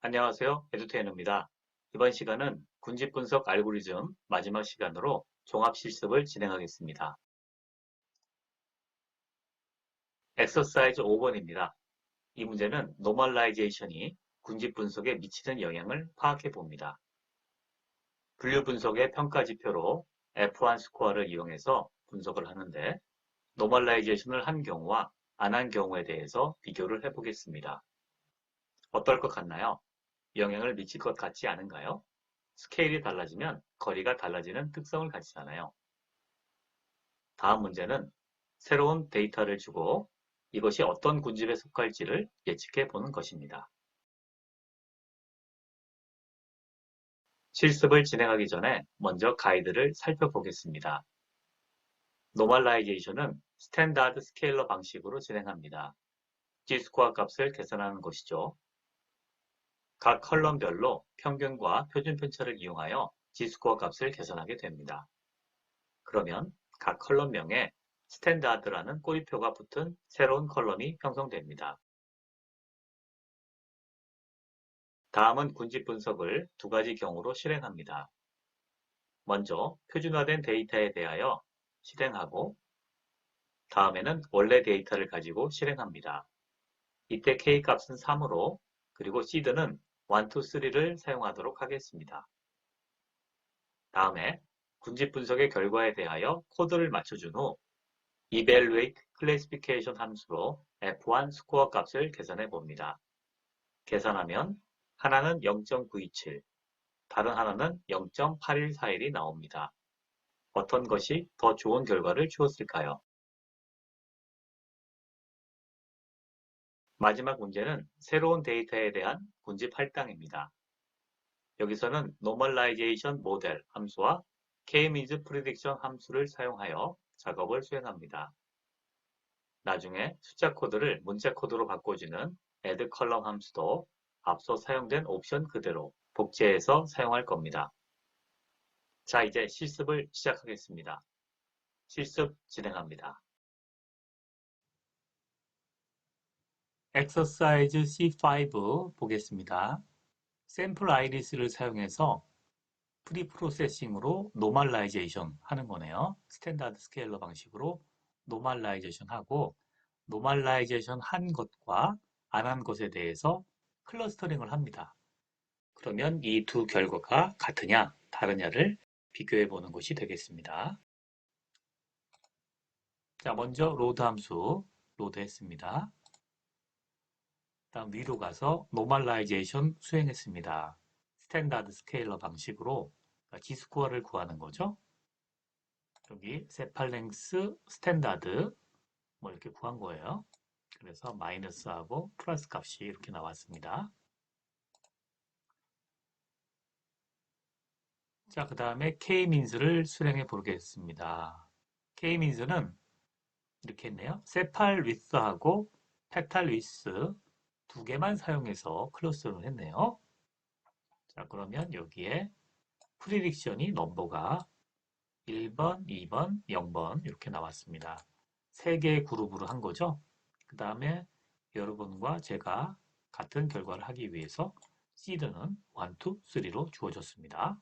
안녕하세요. 에듀테이너입니다. 이번 시간은 군집 분석 알고리즘 마지막 시간으로 종합 실습을 진행하겠습니다. 엑서사이즈 5번입니다. 이 문제는 노멀라이제이션이 군집 분석에 미치는 영향을 파악해 봅니다. 분류 분석의 평가 지표로 F1 스코어를 이용해서 분석을 하는데 노멀라이제이션을 한 경우와 안 한 경우에 대해서 비교를 해 보겠습니다. 어떨 것 같나요? 영향을 미칠 것 같지 않은가요? 스케일이 달라지면 거리가 달라지는 특성을 가지잖아요. 다음 문제는 새로운 데이터를 주고 이것이 어떤 군집에 속할지를 예측해 보는 것입니다. 실습을 진행하기 전에 먼저 가이드를 살펴보겠습니다. 노멀라이제이션은 스탠다드 스케일러 방식으로 진행합니다. G스코어 값을 계산하는 것이죠. 각 컬럼별로 평균과 표준 편차를 이용하여 G스코어 값을 계산하게 됩니다. 그러면 각 컬럼명에 스탠다드라는 꼬리표가 붙은 새로운 컬럼이 형성됩니다. 다음은 군집 분석을 두 가지 경우로 실행합니다. 먼저 표준화된 데이터에 대하여 실행하고 다음에는 원래 데이터를 가지고 실행합니다. 이때 K값은 3으로 그리고 seed는 1, 2, 3를 사용하도록 하겠습니다. 다음에 군집 분석의 결과에 대하여 코드를 맞춰준 후 evaluate classification 함수로 f1 스코어 값을 계산해 봅니다. 계산하면 하나는 0.927, 다른 하나는 0.8141이 나옵니다. 어떤 것이 더 좋은 결과를 주었을까요? 마지막 문제는 새로운 데이터에 대한 군집 할당입니다. 여기서는 normalization model 함수와 k-means prediction 함수를 사용하여 작업을 수행합니다. 나중에 숫자 코드를 문자 코드로 바꿔주는 add column 함수도 앞서 사용된 옵션 그대로 복제해서 사용할 겁니다. 자, 이제 실습을 시작하겠습니다. 실습 진행합니다. 엑서사이즈 C5 보겠습니다. 샘플 아이리스를 사용해서 프리프로세싱으로 노멀라이제이션 하는 거네요. 스탠다드 스케일러 방식으로 노멀라이제이션 하고 노멀라이제이션 한 것과 안 한 것에 대해서 클러스터링을 합니다. 그러면 이 두 결과가 같으냐 다르냐를 비교해 보는 것이 되겠습니다. 자, 먼저 로드 함수 로드 했습니다. 다음 위로 가서 노멀라이제이션 수행했습니다. 스탠다드 스케일러 방식으로 G스코어를 구하는 거죠. 여기 세팔랭스 스탠다드 뭐 이렇게 구한 거예요. 그래서 마이너스하고 플러스 값이 이렇게 나왔습니다. 자, 그 다음에 K-민스를 수행해 보겠습니다. K-민스는 이렇게 했네요. 세팔 위스하고 페탈 위스 두 개만 사용해서 클러스를 했네요. 자, 그러면 여기에 프리딕션이 넘버가 1번, 2번, 0번 이렇게 나왔습니다. 세 개의 그룹으로 한 거죠. 그 다음에 여러분과 제가 같은 결과를 하기 위해서 시드는 1, 2, 3로 주어졌습니다.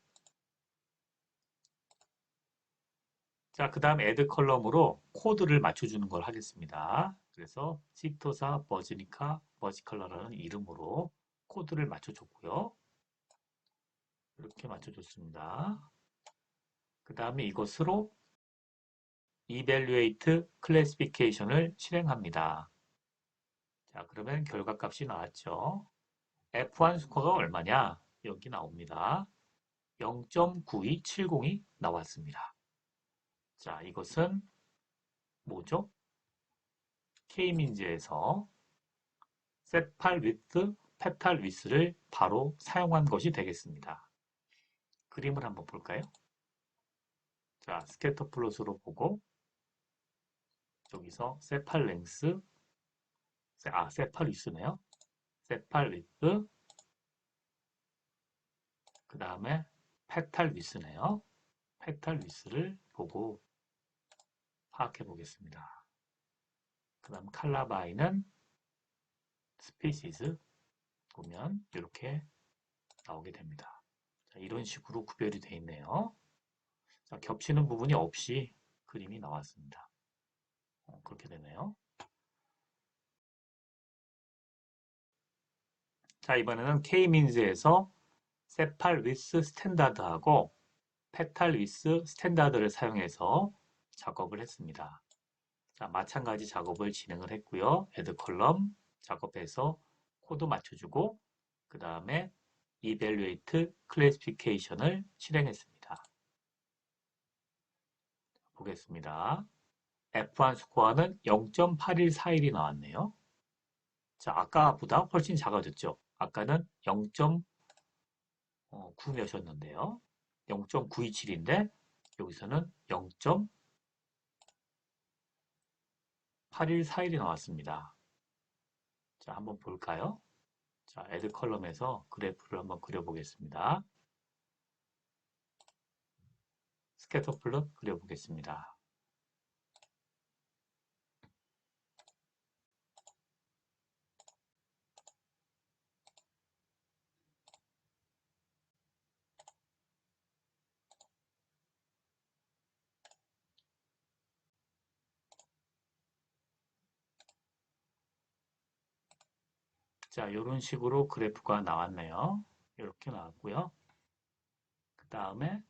자, 그 다음 애드 컬럼으로 코드를 맞춰주는 걸 하겠습니다. 그래서 식토사 버지니카 버지컬러라는 이름으로 코드를 맞춰줬고요. 이렇게 맞춰줬습니다. 그 다음에 이것으로 evaluate classification을 실행합니다. 자, 그러면 결과값이 나왔죠. F1 스코어가 얼마냐? 여기 나옵니다. 0.9270이 나왔습니다. 자, 이것은 뭐죠? K민지에서 세팔 위트, 페탈 위스를 바로 사용한 것이 되겠습니다. 그림을 한번 볼까요? 자, 스캐터 플롯으로 보고 여기서 세팔 랭스, 아, 세팔 위스네요. 세팔 위트, 그 다음에 페탈 위스네요. 페탈 위스를 보고 파악해 보겠습니다. 그 다음 칼라바이는 스피시즈, 보면 이렇게 나오게 됩니다. 자, 이런 식으로 구별이 되어 있네요. 자, 겹치는 부분이 없이 그림이 나왔습니다. 어, 그렇게 되네요. 자, 이번에는 K-민즈에서 세팔 위스 스탠다드하고 페탈 위스 스탠다드를 사용해서 작업을 했습니다. 자, 마찬가지 작업을 진행을 했고요. 애드 컬럼 작업해서 코드 맞춰주고 그 다음에 evaluate classification을 실행했습니다. 보겠습니다. F1 스코어는 0.8141이 나왔네요. 자, 아까보다 훨씬 작아졌죠. 아까는 0.9 몇이었는데요. 0.927인데 여기서는 0.8141이 나왔습니다. 자, 한번 볼까요? 자, 애드 컬럼에서 그래프를 한번 그려보겠습니다. 스캐터 플롯 그려보겠습니다. 자, 이런 식으로 그래프가 나왔네요. 이렇게 나왔고요. 그 다음에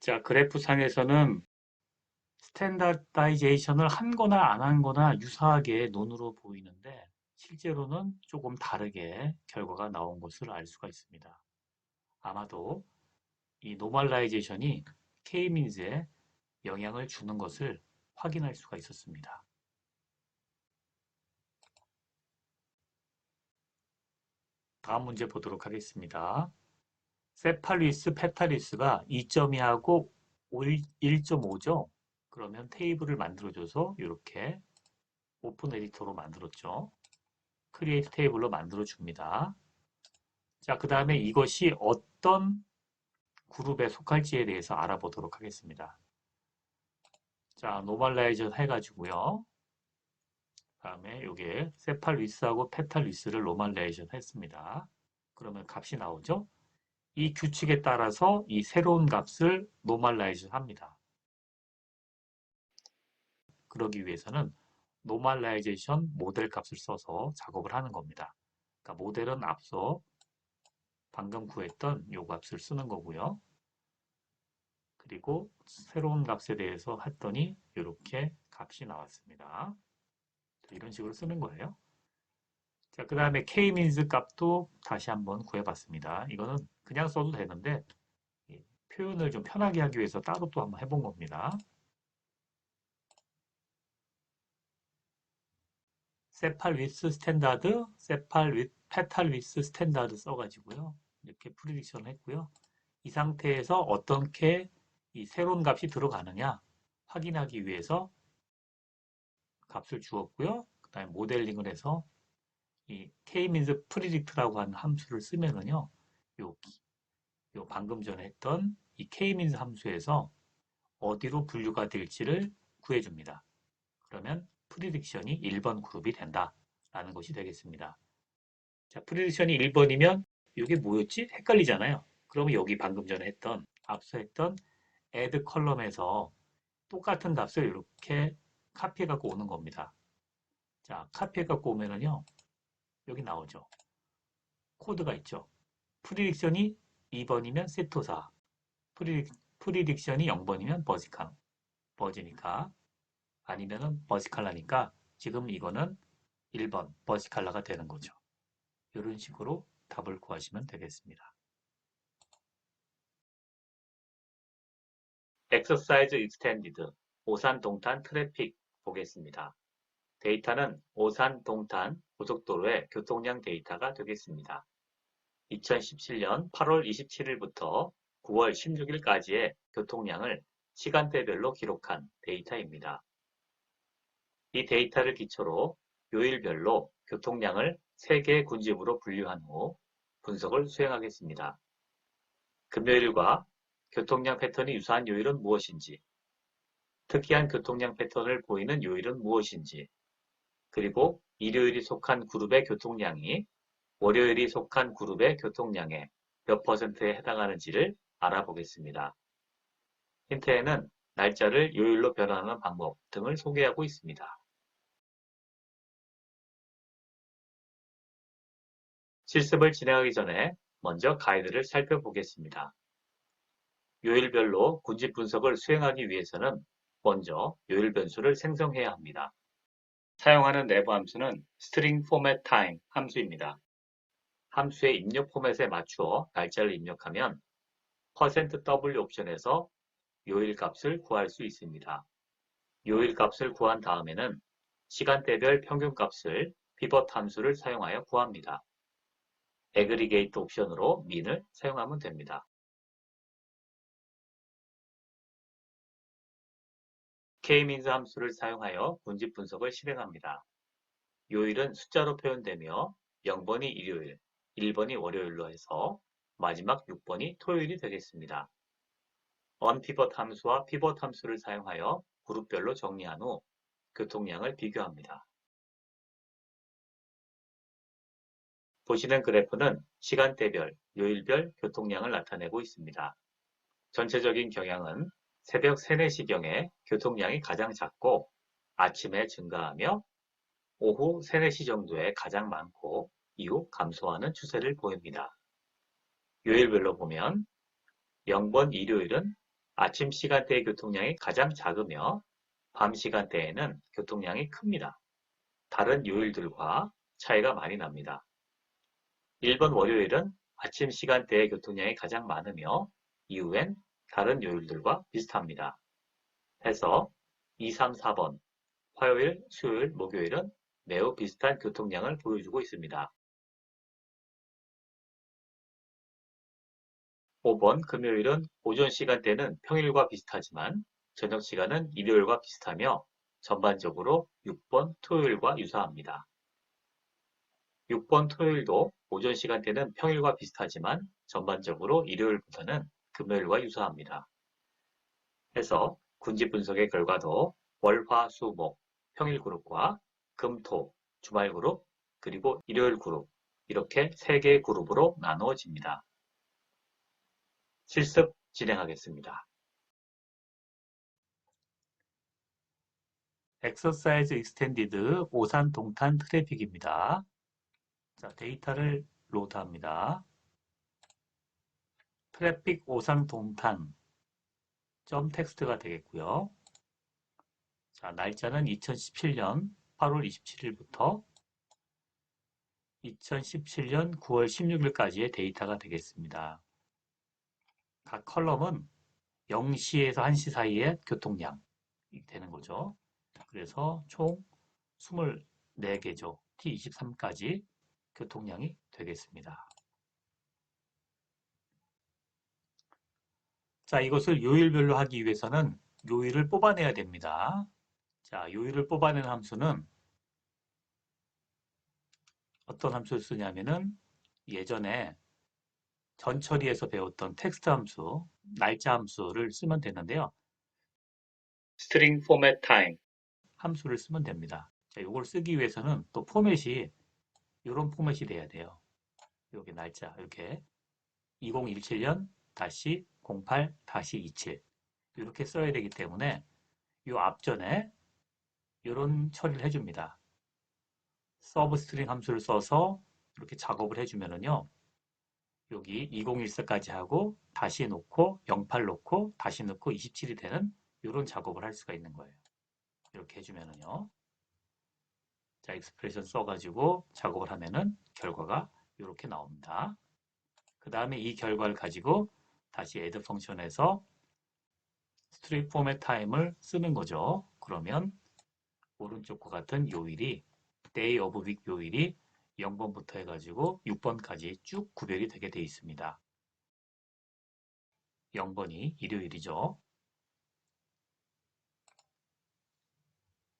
자, 그래프 상에서는 스탠다다이제이션을 한 거나 안 한 거나 유사하게 눈으로 보이는데 실제로는 조금 다르게 결과가 나온 것을 알 수가 있습니다. 아마도 이 노멀라이제이션이 K-민즈에 영향을 주는 것을 확인할 수가 있었습니다. 다음 문제 보도록 하겠습니다. 세팔리스, 페탈리스가 2.2하고 1.5죠. 그러면 테이블을 만들어줘서 이렇게 오픈 에디터로 만들었죠. 크리에이트 테이블로 만들어줍니다. 자, 그 다음에 이것이 어떤 그룹에 속할지에 대해서 알아보도록 하겠습니다. 자, 노멀라이저 해가지고요. 그 다음에 이게 세팔 위스하고 페탈 위스를 노멀라이저 했습니다. 그러면 값이 나오죠. 이 규칙에 따라서 이 새로운 값을 노멀라이즈 합니다. 그러기 위해서는 노멀라이제이션 모델 값을 써서 작업을 하는 겁니다. 그러니까 모델은 앞서 방금 구했던 요 값을 쓰는 거고요. 그리고 새로운 값에 대해서 했더니 이렇게 값이 나왔습니다. 이런 식으로 쓰는 거예요. 자, 그 다음에 k-means 값도 다시 한번 구해봤습니다. 이거는 그냥 써도 되는데 표현을 좀 편하게 하기 위해서 따로 또 한번 해본 겁니다. 세팔 위스 스탠다드, 세팔 위 페탈 위스 스탠다드 써가지고요. 이렇게 프리딕션을 했고요. 이 상태에서 어떻게 이 새로운 값이 들어가느냐 확인하기 위해서 값을 주었고요. 그 다음에 모델링을 해서 이 k-means predict라고 하는 함수를 쓰면은요. 요, 요 방금 전에 했던 이 k-means 함수에서 어디로 분류가 될지를 구해줍니다. 그러면 프리딕션이 1번 그룹이 된다 라는 것이 되겠습니다. 자, 프리딕션이 1번이면 이게 뭐였지? 헷갈리잖아요. 그러면 여기 방금 전에 했던 앞서 했던 add 컬럼에서 똑같은 값을 이렇게 카피해 갖고 오는 겁니다. 자, 카피해 갖고 오면은요. 여기 나오죠. 코드가 있죠. 프리딕션이 2번이면 세토사, 프리, 프리딕션이 0번이면 버지칸, 버지니까 아니면은 버지칼라니까 지금 이거는 1번 버지칼라가 되는 거죠. 이런 식으로 답을 구하시면 되겠습니다. 엑서사이즈 익스텐디드 오산 동탄 트래픽 보겠습니다. 데이터는 오산 동탄 고속도로의 교통량 데이터가 되겠습니다. 2017년 8월 27일부터 9월 16일까지의 교통량을 시간대별로 기록한 데이터입니다. 이 데이터를 기초로 요일별로 교통량을 3개의 군집으로 분류한 후 분석을 수행하겠습니다. 금요일과 교통량 패턴이 유사한 요일은 무엇인지, 특이한 교통량 패턴을 보이는 요일은 무엇인지, 그리고 일요일이 속한 그룹의 교통량이 월요일이 속한 그룹의 교통량의 몇 퍼센트에 해당하는지를 알아보겠습니다. 힌트에는 날짜를 요일로 변환하는 방법 등을 소개하고 있습니다. 실습을 진행하기 전에 먼저 가이드를 살펴보겠습니다. 요일별로 군집 분석을 수행하기 위해서는 먼저 요일 변수를 생성해야 합니다. 사용하는 내부 함수는 string format time 함수입니다. 함수의 입력 포맷에 맞추어 날짜를 입력하면 %w 옵션에서 요일 값을 구할 수 있습니다. 요일 값을 구한 다음에는 시간대별 평균 값을 pivot 함수를 사용하여 구합니다. Aggregate 옵션으로 min을 사용하면 됩니다. k-means 함수를 사용하여 분집 분석을 실행합니다. 요일은 숫자로 표현되며 0번이 일요일, 1번이 월요일로 해서 마지막 6번이 토요일이 되겠습니다. onpivot 함수와 pivot 함수를 사용하여 그룹별로 정리한 후 교통량을 비교합니다. 보시는 그래프는 시간대별, 요일별 교통량을 나타내고 있습니다. 전체적인 경향은 새벽 3, 4시경에 교통량이 가장 작고 아침에 증가하며 오후 3, 4시 정도에 가장 많고 이후 감소하는 추세를 보입니다. 요일별로 보면 0번 일요일은 아침 시간대의 교통량이 가장 작으며 밤 시간대에는 교통량이 큽니다. 다른 요일들과 차이가 많이 납니다. 1번 월요일은 아침 시간대의 교통량이 가장 많으며 이후엔 다른 요일들과 비슷합니다. 해서 2, 3, 4번 화요일, 수요일, 목요일은 매우 비슷한 교통량을 보여주고 있습니다. 5번 금요일은 오전 시간대는 평일과 비슷하지만 저녁 시간은 일요일과 비슷하며 전반적으로 6번 토요일과 유사합니다. 6번 토요일도 오전 시간대는 평일과 비슷하지만 전반적으로 일요일보다는 금요일과 유사합니다. 해서 군집 분석의 결과도 월, 화, 수, 목, 평일 그룹과 금, 토, 주말 그룹, 그리고 일요일 그룹 이렇게 3개의 그룹으로 나누어집니다. 실습 진행하겠습니다. 엑서사이즈 익스텐디드 오산 동탄 트래픽입니다. 자, 데이터를 로드합니다. 트래픽 오산 동탄 점 텍스트가 되겠고요. 자, 날짜는 2017년 8월 27일부터 2017년 9월 16일까지의 데이터가 되겠습니다. 각 컬럼은 0시에서 1시 사이의 교통량이 되는 거죠. 그래서 총 24개죠. T23까지 교통량이 되겠습니다. 자, 이것을 요일별로 하기 위해서는 요일을 뽑아내야 됩니다. 자, 요일을 뽑아내는 함수는 어떤 함수를 쓰냐면은 예전에 전처리에서 배웠던 텍스트 함수, 날짜 함수를 쓰면 되는데요. string format time 함수를 쓰면 됩니다. 자, 이걸 쓰기 위해서는 또 포맷이 이런 포맷이 돼야 돼요. 여기 날짜 이렇게 2017년 다시 08 다시 27 이렇게 써야 되기 때문에 이 앞전에 이런 처리를 해줍니다. 서브 스트링 함수를 써서 이렇게 작업을 해주면은요. 여기 2014까지 하고 다시 놓고 08 놓고 다시 넣고 27이 되는 이런 작업을 할 수가 있는 거예요. 이렇게 해주면은요. 자, 익스프레션 써가지고 작업을 하면은 결과가 이렇게 나옵니다. 그 다음에 이 결과를 가지고 다시 add 펑션에서 string format time을 쓰는 거죠. 그러면 오른쪽과 같은 요일이 day of week 요일이 0번부터 해가지고 6번까지 쭉 구별이 되게 되어 있습니다. 0번이 일요일이죠.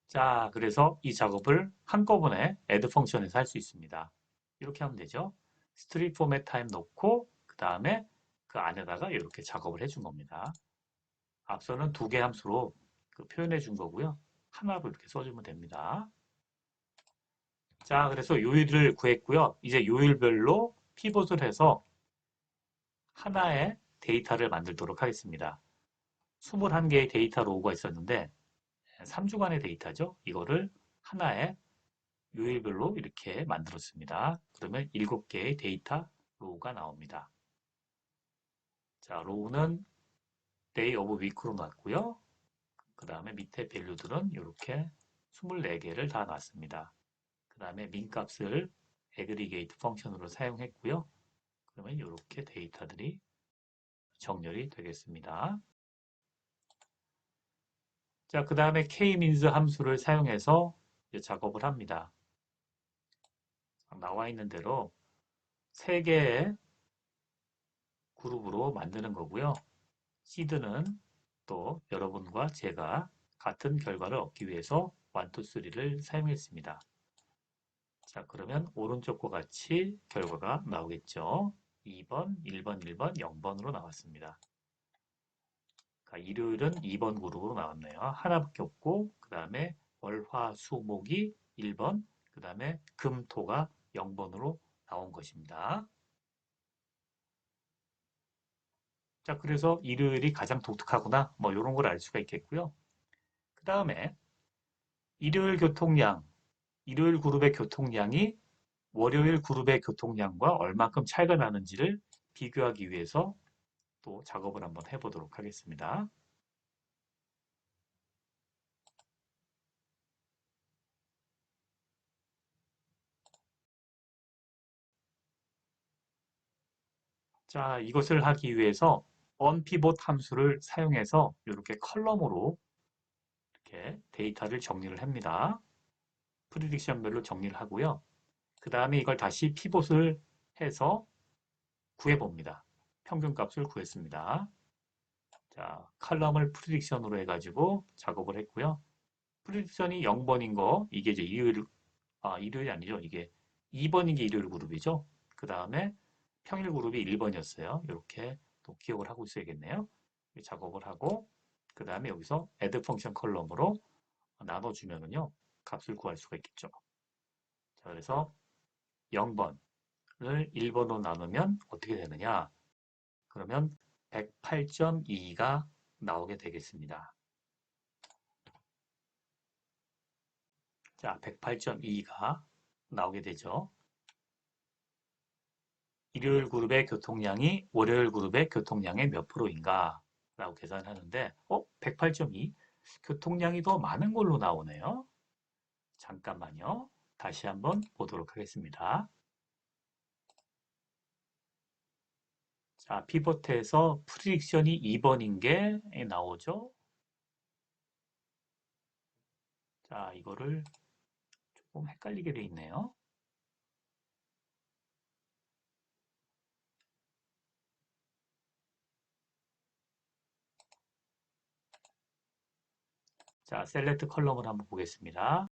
자, 그래서 이 작업을 한꺼번에 add 펑션에서 할 수 있습니다. 이렇게 하면 되죠. 스트릿 포맷 타임 놓고 그 다음에 그 안에다가 이렇게 작업을 해준 겁니다. 앞서는 두 개 함수로 그 표현해 준 거고요. 하나로 이렇게 써주면 됩니다. 자, 그래서 요일을 구했고요. 이제 요일별로 피봇을 해서 하나의 데이터를 만들도록 하겠습니다. 21개의 데이터 로우가 있었는데 3주간의 데이터죠. 이거를 하나의 요일별로 이렇게 만들었습니다. 그러면 7개의 데이터 로우가 나옵니다. 자, 로우는 day of week로 놨고요. 그 다음에 밑에 밸류들은 이렇게 24개를 다 놨습니다. 그 다음에 민 값을 aggregate 펑션으로 사용했고요. 그러면 이렇게 데이터들이 정렬이 되겠습니다. 자, 그 다음에 k-means 함수를 사용해서 작업을 합니다. 나와 있는 대로 3개의 그룹으로 만드는 거고요. 시드는 또 여러분과 제가 같은 결과를 얻기 위해서 1, 2, 3를 사용했습니다. 자, 그러면 오른쪽과 같이 결과가 나오겠죠. 2번, 1번, 1번, 0번으로 나왔습니다. 그러니까 일요일은 2번 그룹으로 나왔네요. 하나밖에 없고 그 다음에 월, 화, 수, 목이 1번, 그 다음에 금, 토가 0번으로 나온 것입니다. 자, 그래서 일요일이 가장 독특하구나. 뭐 이런 걸 알 수가 있겠고요. 그 다음에 일요일 교통량, 일요일 그룹의 교통량이 월요일 그룹의 교통량과 얼마큼 차이가 나는지를 비교하기 위해서 또 작업을 한번 해보도록 하겠습니다. 자, 이것을 하기 위해서 onPivot 함수를 사용해서 이렇게 컬럼으로 이렇게 데이터를 정리를 합니다. 프리딕션별로 정리를 하고요. 그 다음에 이걸 다시 피봇을 해서 구해봅니다. 평균값을 구했습니다. 자, 칼럼을 프리딕션으로 해가지고 작업을 했고요. 프리딕션이 0번인 거, 이게 이제 일요일, 아, 일요일이 아니죠. 이게 2번인 게 일요일 그룹이죠. 그 다음에 평일 그룹이 1번이었어요. 이렇게 또 기억을 하고 있어야겠네요. 작업을 하고 그 다음에 여기서 add 펑션 컬럼으로 나눠주면은요 값을 구할 수가 있겠죠. 자 그래서 0번을 1번으로 나누면 어떻게 되느냐 그러면 108.2가 나오게 되겠습니다. 자, 108.2가 나오게 되죠. 일요일 그룹의 교통량이 월요일 그룹의 교통량의 몇 프로인가 라고 계산하는데 어? 108.2? 교통량이 더 많은 걸로 나오네요. 잠깐만요. 다시 한번 보도록 하겠습니다. 자, 피보트에서 프리딕션이 2번인 게 나오죠. 자, 이거를 조금 헷갈리게 돼 있네요. 자, 셀렉트 컬럼을 한번 보겠습니다.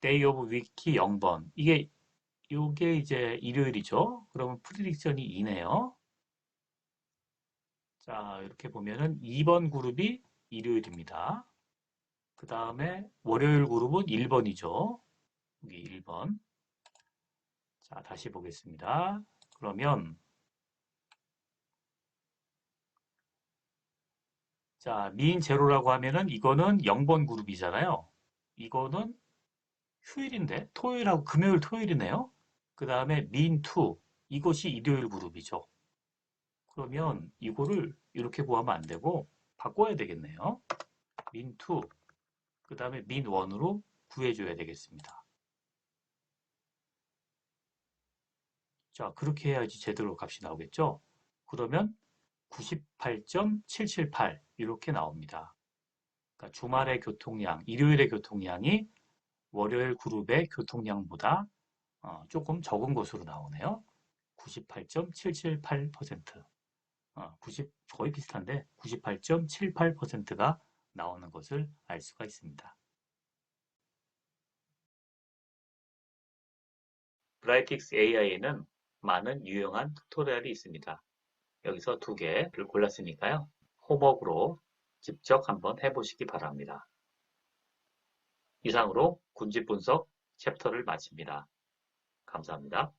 Day of Week 0번. 이게, 이게 이제 일요일이죠. 그러면 프리딕션이 2네요. 자, 이렇게 보면은 2번 그룹이 일요일입니다. 그 다음에 월요일 그룹은 1번이죠. 여기 1번. 자, 다시 보겠습니다. 그러면 자, 미인 제로라고 하면은 이거는 0번 그룹이잖아요. 이거는 휴일인데 토요일하고 금요일 토요일이네요. 그 다음에 미인 2 이것이 일요일 그룹이죠. 그러면 이거를 이렇게 구하면 안 되고 바꿔야 되겠네요. 민 2, 그 다음에 민 1으로 구해줘야 되겠습니다. 자, 그렇게 해야지 제대로 값이 나오겠죠? 그러면 98.778 이렇게 나옵니다. 그러니까 주말의 교통량, 일요일의 교통량이 월요일 그룹의 교통량보다 어, 조금 적은 것으로 나오네요. 98.778% 어, 90, 거의 비슷한데 98.78%가 나오는 것을 알 수가 있습니다. 브라이틱스 AI에는 많은 유용한 튜토리얼이 있습니다. 여기서 두 개를 골랐으니까요. 호목으로 직접 한번 해보시기 바랍니다. 이상으로 군집 분석 챕터를 마칩니다. 감사합니다.